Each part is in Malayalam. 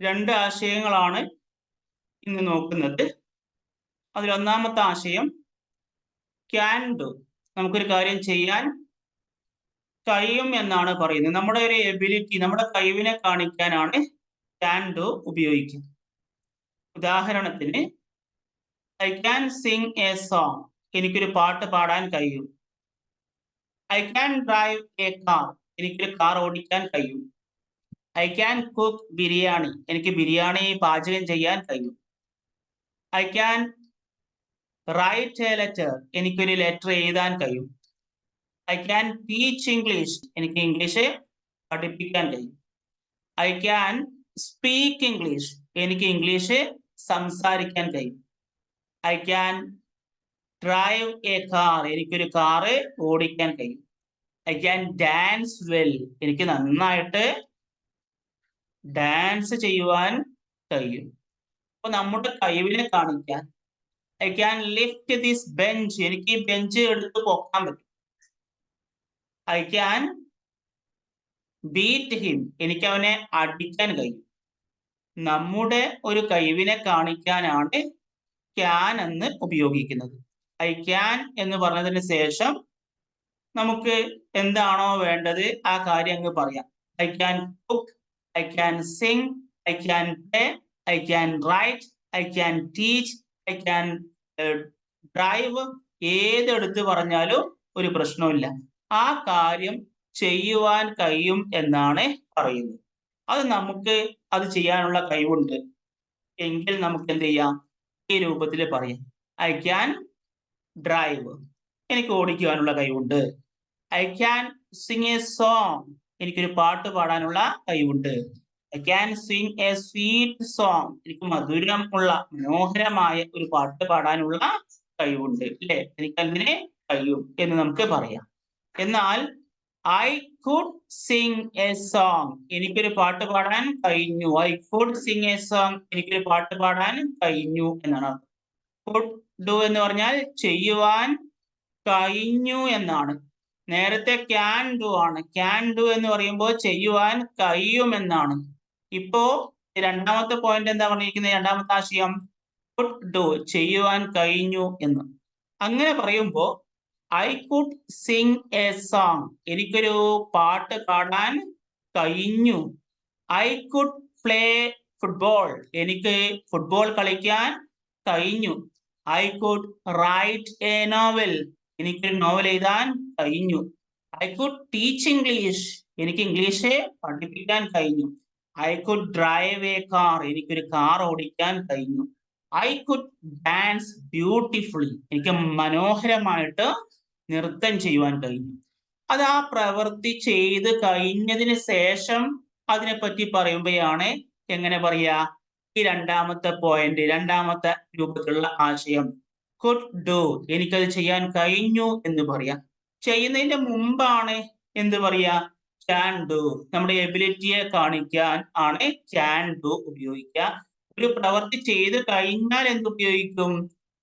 രണ്ട് ആശയങ്ങളാണ് ഇന്ന് നോക്കുന്നത്. അതിലൊന്നാമത്തെ ആശയം ക്യാൻ ഡു നമുക്കൊരു കാര്യം ചെയ്യാൻ കഴിയും എന്നാണ് പറയുന്നത്. നമ്മുടെ ഒരു എബിലിറ്റി നമ്മുടെ കഴിവിനെ കാണിക്കാനാണ് ക്യാൻ ഡു ഉപയോഗിക്കുന്നത്. ഉദാഹരണത്തിന് I can sing a song എനിക്കൊരു പാട്ട് പാടാൻ കഴിയും. I can drive a car എനിക്കൊരു കാർ ഓടിക്കാൻ കഴിയും. ഐ ക്യാൻ കുക്ക് ബിരിയാണി എനിക്ക് ബിരിയാണി പാചകം ചെയ്യാൻ കഴിയും. I can write a letter എനിക്കൊരു ലെറ്റർ എഴുതാൻ കഴിയും. ഐ ക്യാൻ ടീച്ച് ഇംഗ്ലീഷ് എനിക്ക് ഇംഗ്ലീഷ് പഠിപ്പിക്കാൻ കഴിയും. ഐ ക്യാൻ സ്പീക്ക് ഇംഗ്ലീഷ് എനിക്ക് ഇംഗ്ലീഷ് സംസാരിക്കാൻ കഴിയും. I can drive a car എനിക്കൊരു കാറ് ഓടിക്കാൻ കഴിയും. ഐ ക്യാൻ ഡാൻസ് വെൽ എനിക്ക് നന്നായിട്ട് ഡാൻസ് ചെയ്യുവാൻ കഴിയും. അപ്പൊ നമ്മുടെ കഴിവിനെ കാണിക്കാൻ I can lift this bench എനിക്ക് ഈ ബെഞ്ച് എടുത്ത് പോക്കാൻ പറ്റും. ഐ ക്യാൻ ബീറ്റ് ഹിം എനിക്ക് അവനെ അടിക്കാൻ കഴിയും. നമ്മുടെ ഒരു കഴിവിനെ കാണിക്കാനാണ് ക്യാൻ എന്ന് ഉപയോഗിക്കുന്നത്. ഐ ക്യാൻ എന്ന് പറഞ്ഞതിന് ശേഷം നമുക്ക് എന്താണോ വേണ്ടത് ആ കാര്യം അങ്ങ് പറയാം. I can cook I can sing I can play I can write I can teach I can drive ഏതെടുത്ത് പറഞ്ഞാലും ഒരു പ്രശ്നമില്ല ആ കാര്യം ചെയ്യുവാൻ കഴിയും എന്നാണ് പറയുന്നത്. അത് നമുക്ക് അത് ചെയ്യാനുള്ള കഴിവുണ്ട്. എങ്കിൽ നമുക്ക് എന്ത് ചെയ്യാം? ഈ രൂപത്തിൽ പറയാം. ഐ ക്യാൻ ഡ്രൈവ് എനിക്ക് ഓടിക്കുവാനുള്ള കഴിവുണ്ട്. I can sing a song എനിക്കൊരു പാട്ട് പാടാനുള്ള കഴിവുണ്ട്. I can sing a sweet song എനിക്ക് മധുരമുള്ള മനോഹരമായ ഒരു പാട്ട് പാടാനുള്ള കഴിവുണ്ട് അല്ലെ? എനിക്കതിനെ കഴിയും എന്ന് നമുക്ക് പറയാം. എന്നാൽ I could sing a song എനിക്കൊരു പാട്ട് പാടാൻ കഴിഞ്ഞു. I could sing a song എനിക്കൊരു പാട്ട് പാടാൻ കഴിഞ്ഞു എന്നാണ് കുഡ് ഡു എന്ന് പറഞ്ഞാൽ ചെയ്യുവാൻ കഴിഞ്ഞു എന്നാണ്. നേരത്തെ ക്യാൻ ഡു ആണ്. ക്യാൻ ഡു എന്ന് പറയുമ്പോൾ ചെയ്യുവാൻ കഴിയുമെന്നാണ്. ഇപ്പോ രണ്ടാമത്തെ പോയിന്റ് എന്താ പറഞ്ഞിരിക്കുന്നത്? രണ്ടാമത്തെ ആശയം കുഡ് ഡു ചെയ്യുവാൻ കഴിഞ്ഞു എന്ന്. അങ്ങനെ പറയുമ്പോൾ I could sing a song എനിക്കൊരു പാട്ട് പാടാൻ കഴിഞ്ഞു. ഐ കുഡ് പ്ലേ ഫുട്ബോൾ എനിക്ക് ഫുട്ബോൾ കളിക്കാൻ കഴിഞ്ഞു. I could write a novel എനിക്ക് നോവൽ എഴുതാൻ കഴിഞ്ഞു. ഐ കുഡ് ടീച്ച് ഇംഗ്ലീഷ് എനിക്ക് ഇംഗ്ലീഷ് പഠിപ്പിക്കാൻ കഴിഞ്ഞു. I could drive a car എനിക്കൊരു കാർ ഓടിക്കാൻ കഴിഞ്ഞു. ഐ കുഡ് ഡാൻസ് ബ്യൂട്ടിഫുള്ളി എനിക്ക് മനോഹരമായിട്ട് നൃത്തം ചെയ്യുവാൻ കഴിഞ്ഞു. അത് ആ പ്രവൃത്തി ചെയ്ത് കഴിഞ്ഞതിന് ശേഷം അതിനെപ്പറ്റി പറയുമ്പോഴാണ് എങ്ങനെ പറയാ ഈ രണ്ടാമത്തെ പോയിന്റ് രണ്ടാമത്തെ രൂപത്തിലുള്ള ആശയം. Could do. എനിക്കത് ചെയ്യാൻ കഴിഞ്ഞു എന്ന് പറയാം. ചെയ്യുന്നതിന്റെ മുമ്പാണ് എന്ത് പറയാ? ക്യാൻ ഡു നമ്മുടെ എബിലിറ്റിയെ കാണിക്കാൻ ആണ് ക്യാൻ ഡു ഉപയോഗിക്കുക. ഒരു പ്രവൃത്തി ചെയ്ത് കഴിഞ്ഞാൽ എന്ത് ഉപയോഗിക്കും?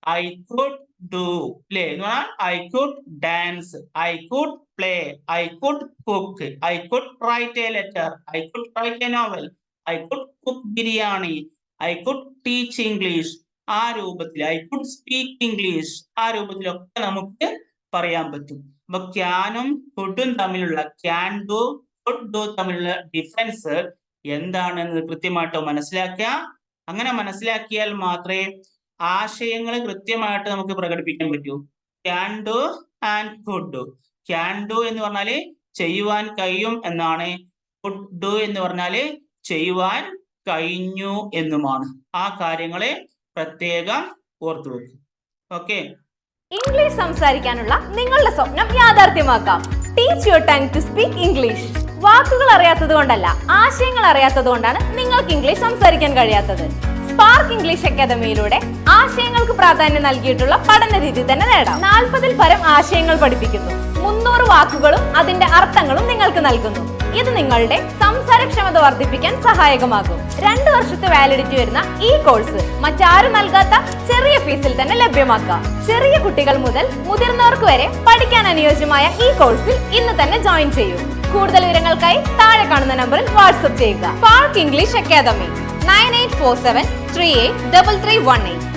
ഐ കുഡ് ഡു അല്ലേ എന്ന് പറഞ്ഞാൽ I could dance I could play I could cook I could write a letter I could write a novel I could cook biryani I could teach English ആ രൂപത്തിൽ ഐ കുഡ് സ്പീക്ക് ഇംഗ്ലീഷ് ആ രൂപത്തിലൊക്കെ നമുക്ക് പറയാൻ പറ്റും. അപ്പൊ ക്യാനും കുഡും തമ്മിലുള്ള ക്യാൻ ഡു കുഡ് ഡു തമ്മിലുള്ള ഡിഫറൻസ് എന്താണെന്ന് കൃത്യമായിട്ട് മനസ്സിലാക്കുക അങ്ങനെ മനസ്സിലാക്കിയാൽ മാത്രമേ ആശയങ്ങൾ കൃത്യമായിട്ട് നമുക്ക് പ്രകടിപ്പിക്കാൻ പറ്റൂ. Can do and could do can do എന്ന് പറഞ്ഞാൽ ചെയ്യുവാൻ കഴിയും എന്നാണ്. കുഡ് ഡു എന്ന് പറഞ്ഞാൽ ചെയ്യുവാൻ കഴിഞ്ഞു എന്നുമാണ്. ആ കാര്യങ്ങളെ പ്രത്യേകം ഓർത്തു വെക്കും. ഓക്കെ ഇംഗ്ലീഷ് സംസാരിക്കാനുള്ള നിങ്ങളുടെ സ്വപ്നം യാഥാർത്ഥ്യമാക്കാം. Teach your time to speak English വാക്കുകൾ അറിയാത്തത് കൊണ്ടല്ല ആശയങ്ങൾ അറിയാത്തത് കൊണ്ടാണ് നിങ്ങൾക്ക് ഇംഗ്ലീഷ് സംസാരിക്കാൻ കഴിയാത്തത്. സ്പാർക്ക് ഇംഗ്ലീഷ് അക്കാദമിയിലൂടെ ആശയങ്ങൾക്ക് പ്രാധാന്യം നൽകിയിട്ടുള്ള പഠന രീതി തന്നെ നേടാം. നാൽപ്പതിൽ പരം ആശയങ്ങൾ പഠിപ്പിക്കുന്നു. മുന്നൂറ് വാക്കുകളും അതിന്റെ അർത്ഥങ്ങളും നിങ്ങൾക്ക് നൽകുന്നു. ഇത് നിങ്ങളുടെ സംസാരക്ഷമത വർദ്ധിപ്പിക്കാൻ സഹായകമാകും. രണ്ടു വർഷത്തെ വാലിഡിറ്റി വരുന്ന ഈ കോഴ്സ് മറ്റാരും നൽകാത്ത ചെറിയ ഫീസിൽ തന്നെ ലഭ്യമാക്കാം. ചെറിയ കുട്ടികൾ മുതൽ മുതിർന്നവർക്ക് വരെ പഠിക്കാൻ അനുയോജ്യമായ ഈ കോഴ്സിൽ ഇന്ന് തന്നെ ജോയിൻ ചെയ്യൂ. കൂടുതൽ വിവരങ്ങൾക്കായി താഴെ കാണുന്ന നമ്പറിൽ വാട്സ്ആപ്പ് ചെയ്യുക. Park English Academy nine eight four seven three eight double three one eight